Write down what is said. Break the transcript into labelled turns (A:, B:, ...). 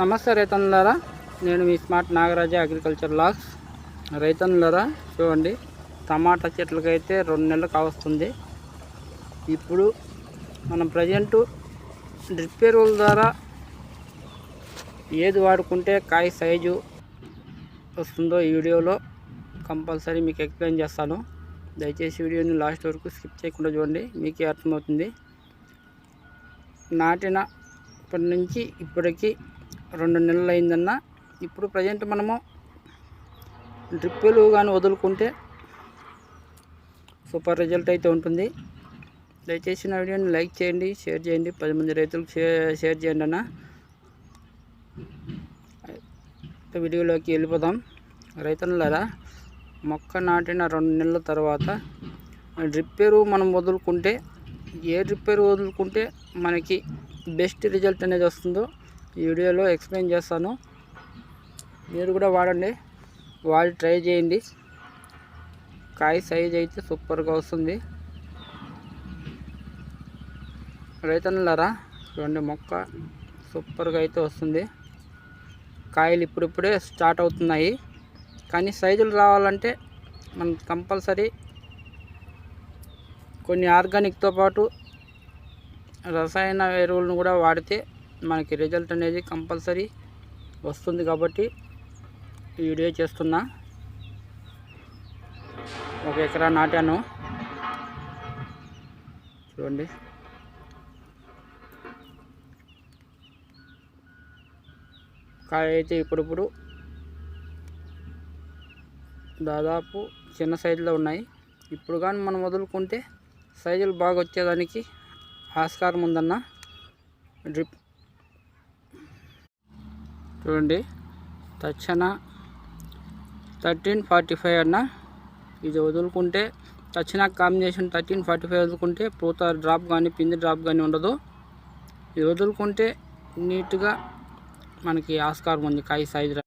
A: నమస్తే రైతన్లారా నేను మీ స్మార్ట్ నాగరాజ అగ్రికల్చర్ లాగ్స్. రైతన్లారా చూడండి టమాటా చెట్లకైతే రెండు నెలలు కావస్తుంది. ఇప్పుడు మనం ప్రజెంటు డ్రిప్ ఎరువుల ద్వారా ఏది వాడుకుంటే కాయ సైజు వస్తుందో ఈ వీడియోలో కంపల్సరీ మీకు ఎక్స్ప్లెయిన్ చేస్తాను. దయచేసి వీడియోని లాస్ట్ వరకు స్కిప్ చేయకుండా చూడండి మీకే అర్థమవుతుంది. నాటిన ఇప్పటి నుంచి ఇప్పటికీ రెండు నెలలు అయిందన్న ఇప్పుడు ప్రజెంట్ మనము డ్రిప్పులు కానీ వదులుకుంటే సూపర్ రిజల్ట్ అయితే ఉంటుంది. దయచేసి నా వీడియోని లైక్ చేయండి షేర్ చేయండి. పది మంది రైతులకు షేర్ షేర్ చేయండి అన్న. వీడియోలోకి వెళ్ళిపోదాం. రైతులారా మొక్క నాటిన రెండు నెలల తర్వాత డ్రిప్పేరు మనం వదులుకుంటే ఏ డ్రిప్ వదులుకుంటే మనకి బెస్ట్ రిజల్ట్ అనేది వస్తుందో ఈ వీడియోలో ఎక్స్ప్లెయిన్ చేస్తాను. మీరు కూడా వాడండి. వాడి ట్రై చేయండి. కాయ సైజ్ అయితే సూపర్గా వస్తుంది. రైతన్నలారా చూడండి మొక్క సూపర్గా అయితే వస్తుంది. కాయలు ఇప్పుడిప్పుడే స్టార్ట్ అవుతున్నాయి. కానీ సైజులు రావాలంటే మనం కంపల్సరీ కొన్ని ఆర్గానిక్తో పాటు రసాయన ఎరువులను కూడా వాడితే మనకి రిజల్ట్ అనేది కంపల్సరీ వస్తుంది కాబట్టి ఈ వీడియో చేస్తున్నా. ఒక ఎకరా నాటాను. చూడండి. కాయ అయితే ఇప్పుడిప్పుడు దాదాపు చిన్న సైజులో ఉన్నాయి. ఇప్పుడు కానీ మనం వదులుకుంటే సైజులు బాగా వచ్చేదానికి ఆస్కారం ఉందన్న. డ్రిప్ చూడండి. తక్షణ థర్టీన్ ఫార్టీ ఫైవ్ అన్న ఇది వదులుకుంటే తక్షణ కాంబినేషన్ థర్టీన్ ఫార్టీ ఫైవ్ వదులుకుంటే పూత డ్రాప్ కానీ పిండి డ్రాప్ కానీ ఉండదు. ఇది వదులుకుంటే నీట్గా మనకి ఆస్కారం ఉంది కాయ సైజు